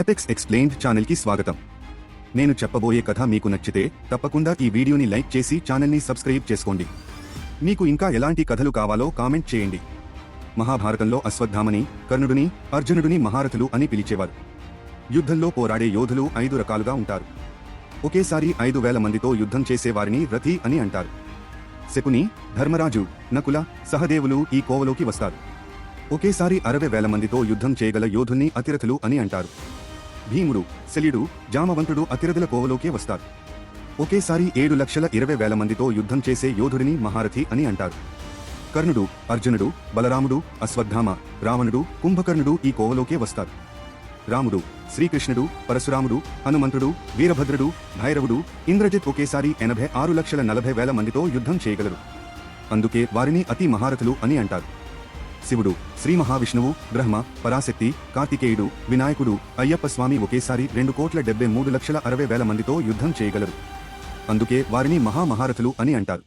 Apex explained ఛానల్కి స్వాగతం. నేను చెప్పబోయే కథ మీకు నచ్చితే తప్పకుండా ఈ వీడియోని లైక్ చేసి ఛానల్ని సబ్స్క్రైబ్ చేసుకోండి. మీకు ఇంకా ఎలాంటి కథలు కావాలో కామెంట్ చేయండి. మహాభారతంలో అశ్వత్థామని కర్ణుడిని అర్జునుడిని మహారథులు అని పిలిచేవారు. యుద్ధంలో పోరాడే యోధులు ఐదు రకాలుగా ఉంటారు. ఒకేసారి ఐదు వేల మందితో యుద్ధం చేసేవారిని రథి అని అంటారు. శకుని ధర్మరాజు నకుల సహదేవులు ఈ కోవలోకి వస్తారు. ఒకేసారి అరవై వేల మందితో యుద్ధం చేయగల యోధుల్ని అతిరథులు అని అంటారు. భీముడు శల్యుడు జామవంతుడు అతిరథుల కోవలోకే వస్తారు. ఒకేసారి ఏడు లక్షల ఇరవై వేల మందితో యుద్ధం చేసే యోధుడిని మహారథి అని అంటారు. కర్ణుడు అర్జునుడు బలరాముడు అశ్వత్థామ రావణుడు కుంభకర్ణుడు ఈ కోవలోకే వస్తారు. రాముడు శ్రీకృష్ణుడు పరశురాముడు హనుమంతుడు వీరభద్రుడు భైరవుడు ఇంద్రజిత్ ఒకేసారి ఎనభై ఆరు లక్షల నలభై వేల మందితో యుద్ధం చేయగలరు. అందుకే వారిని అతి మహారథులు అని అంటారు. శివుడు శ్రీ మహావిష్ణువు బ్రహ్మ పరాశక్తి కార్తికేయుడు వినాయకుడు అయ్యప్ప స్వామి ఒకేసారి రెండు కోట్ల డెబ్బై మూడు లక్షల అరవై వేల మందితో యుద్ధం చేయగలరు. అందుకే వారిని మహామహారథులు అని అంటారు.